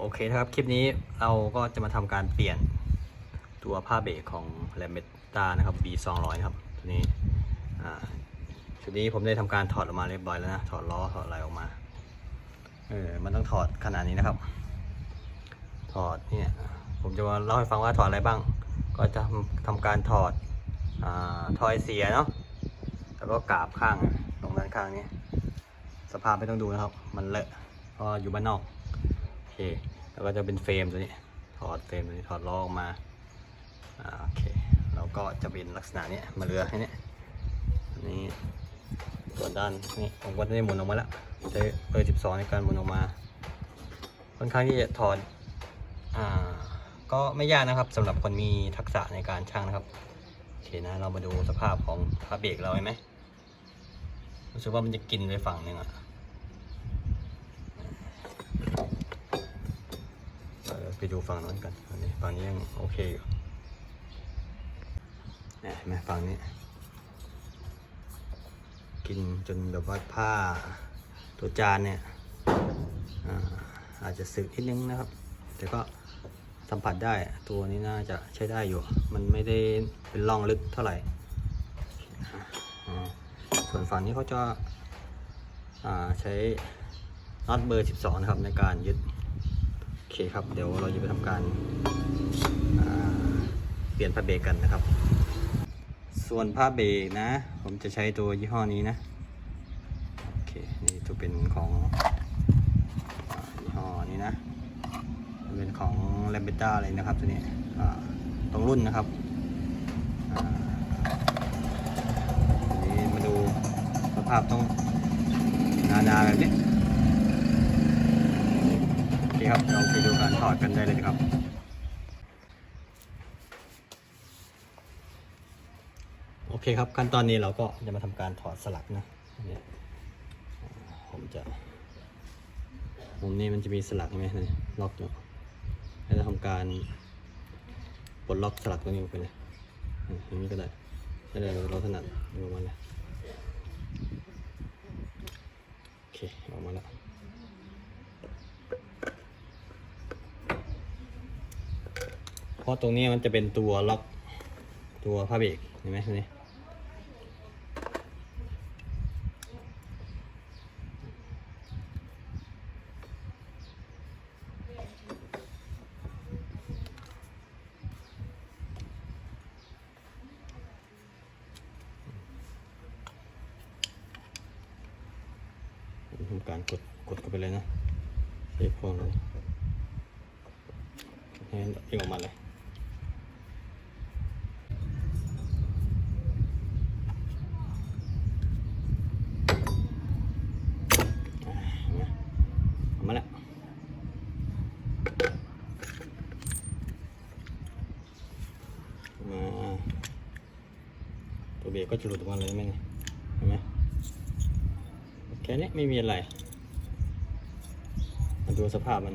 โอเคนะครับคลิปนี้เราก็จะมาทำการเปลี่ยนตัวผ้าเบรกของ l a m e t a นะครับ B 2 0 0ครับตัวนี้ชุดนี้ผมได้ทำการถอดออกมาเรียบร้อยแล้วนะถอดล้อถอดอะไรออกมาเออมันต้องถอดขนาดนี้นะครับ ถอดเนี่ยผมจะมาเล่าให้ฟังว่าถอดอะไรบ้าง ก็จะทำทำการถอดอ่าทอยเสียเนาะแล้วก็กราบข้างตรงด้านข้างนี้ สภาพไม่ต้องดูนะครับ มันเลอะเพราะอยู่บ้านนอก ค แล้วก็จะเป็นเฟรมตัวนี้ ถอดเฟรมตัวนี้ถอดล้อออกมาโอเคแล้วก็จะเป็นลักษณะนี้มาเรือให้เนี่ยนี้ส่วนด้านนี้ผมก็ได้หมุนออกมาแล้วใช้เบอร์ 12 ในการหมุนออกมา ค่อนข้างที่จะถอดอ่าก็ไม่ยากนะครับสำหรับคนมีทักษะในการช่างนะครับโอเคนะเรามาดูสภาพของผ้าเบรกเราไหมรู้สึกว่ามันจะกินไปฝั่งหนึ่งอะเออ ไปดูฝั่งนั้นกันอันนี้ฝั่งนี้ยังโอเคอยู่เนี่ยเห็นไหมฝั่งนี้ กินจนแบบว่าผ้าตัวจานเนี่ยอาอาจจะสึกนิดนึงนะครับ แต่ก็สัมผัสได้ตัวนี้น่าจะใช้ได้อยู่ มันไม่ได้เป็นร่องลึกเท่าไหร่ ส่วนฝั่งนี้เขาจะาใช้น็อตเบอร์ 12 นะครับในการยึด เคครับ เดี๋ยวเราจะไปทำการเปลี่ยนผ้าเบรกกันนะครับ ส่วนผ้าเบรกนะ ผมจะใช้ตัวยี่ห้อนี้นะ โอเค นี่ตัวเป็นของอยี่ห้อนี้นะ เป็นของ l a m b e t a เลยนะครับตัวนี้อ่าตรงรุ่นนะครับนี่มาดูสภาพต้องนานาแบบนี้ โอเคครับเราไปดูการถอดกันได้เลยครับ โอเคครับขั้นตอนนี้เราก็จะมาทำการถอดสลักนะนผมจะมุมนี้มันจะมีสลักไหมนี่ล็อกอยู่แล้วจะทำการปลดล็อกสลักตัวนี้ออกไปเลยอืมอย่างนี้ก็ได้ไม่ได้เราถนัดออกมาเลยโอเคออกมาแล้วเพ ราะตรงนี้มันจะเป็นตัวล็อกตัวผ้าเบรกเห็นไหมตรงนี้ทำการกดกดเข้าไปเลยนะเช็คพวงเลยให้ออกมาเลย อ่าเห็นไหมออกมาแล้ว มาตัวเบ รกก็จะหลุดออกมาเลยไหมเนี่ยเห็นไหมแค่นี้ไม่มีอะไร มาดูสภาพมัน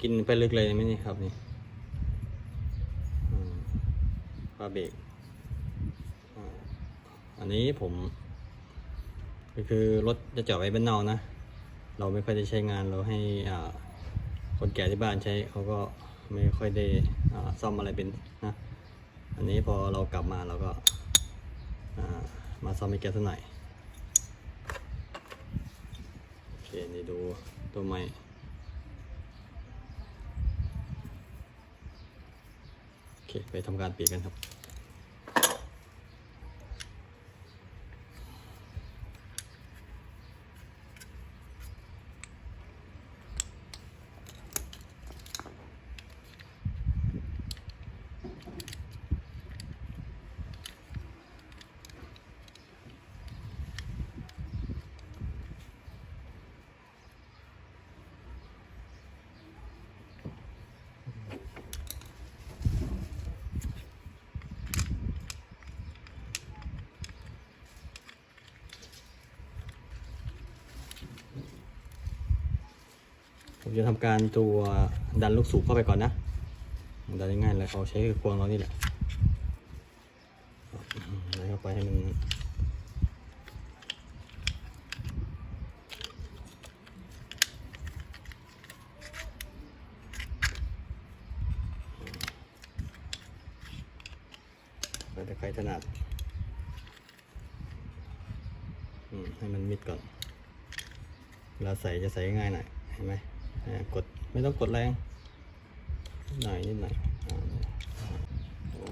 กินไปลึกเลยไหมนี่ครับนี่อืมผ้าเบรกอันนี้ผมก็คือรถจะจอดไว้บ้านนอกนะ เราไม่ค่อยได้ใช้งานเราให้คนแก่ที่บ้านใช้เขาก็ ไม่ค่อยได้ซ่อมอะไรเป็นนะอันนี้พอเรากลับมาเราก็มาซ่อมให้แกสักหน่อยโอเคนี่ดูตัวใหม่โอเคไปทำการเปลี่ยนกันครับ ผมจะทำการตัวดันลูกสูบเข้าไปก่อนนะ ดันง่ายเลยเราใช้ควงเรานี่แหละดันเข้าไปให้มันแล้วแต่ใครถนัดให้มันมิดก่อน เราใส่จะใส่ง่ายหน่อย เห็นไหม กดไม่ต้องกดแรงนิดหน่อยนิดหน่อย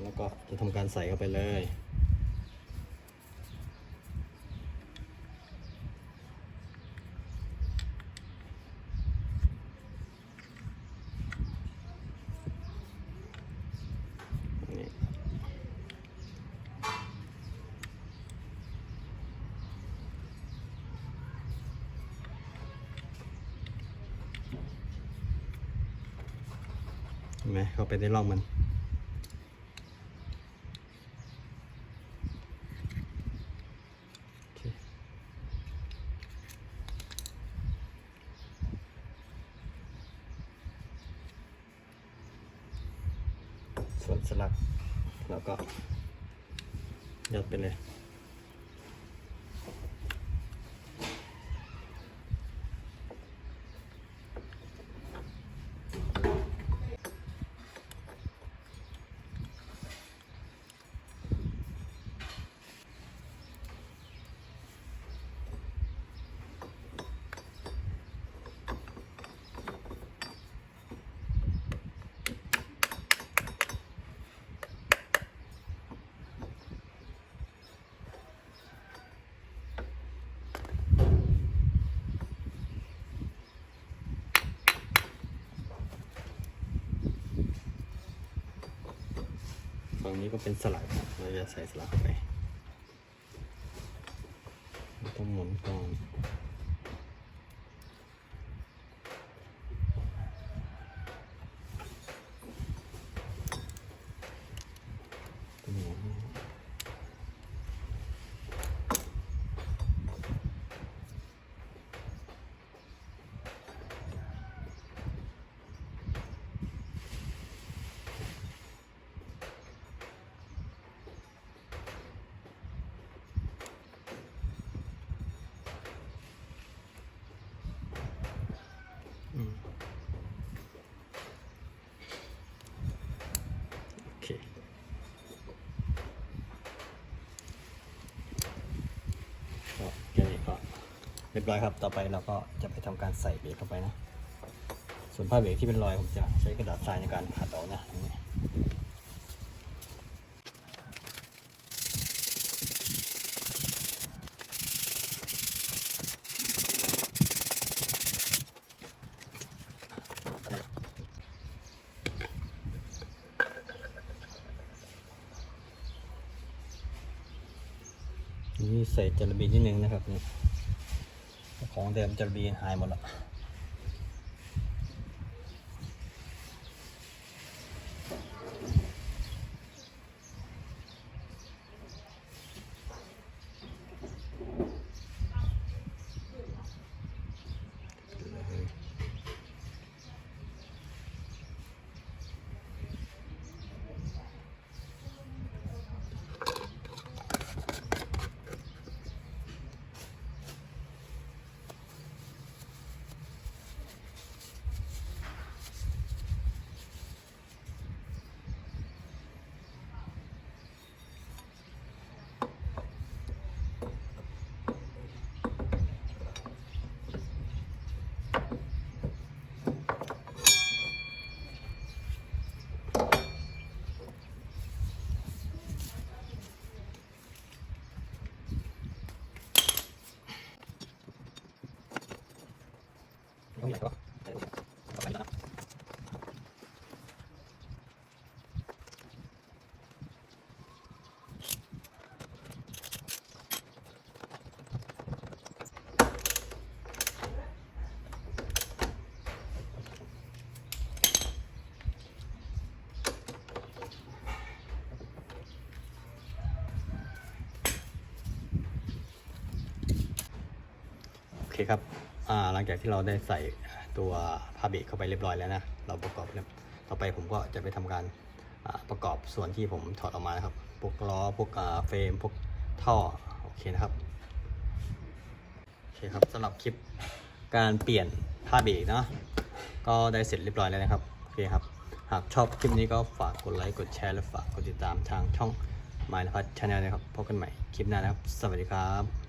แล้วก็จะทำการใส่เข้าไปเลย ไหมเข้าไปในร่องมันส่วนสลักแล้วก็ยัดไปเลย ฝั่งนี้ก็เป็นสลักครับเราจะใส่สลักเข้าไป ต้องหมุนก่อนต้องหมุนอืมโอเค ก็แค่นี้ก็ เรียบร้อยครับ ต่อไปเราก็จะไปทำการใส่เบรกเข้าไปนะ ส่วนผ้าเบรกที่เป็นรอยผมจะใช้กระดาษทรายในการขัดออกนะนี่นี่ใส่จรบีนิดนึงนะครับนี่ ของเดิมจระบีหายหมดแล้ว ต้องใหญ่ปะต่อไปแล้วะโอเคครับ หลังจากที่เราได้ใส่ตัวผ้าเบรกเข้าไปเรียบร้อยแล้วนะ เราประกอบเรียบต่อไปผมก็จะไปทำการประกอบส่วนที่ผมถอดออกมานะครับ พวกล้อ พวกเฟรม พวกท่อ โอเคนะครับ โอเคครับสำหรับคลิปการเปลี่ยนผ้าเบรกเนาะ ก็ได้เสร็จเรียบร้อยแล้วนะครับ โอเคครับ หากชอบคลิปนี้ก็ฝากกดไลค์ กดแชร์ และฝากกดติดตามทางช่องมายนภัทรชาแนลนะครับ พบกันใหม่คลิปหน้านะครับ สวัสดีครับ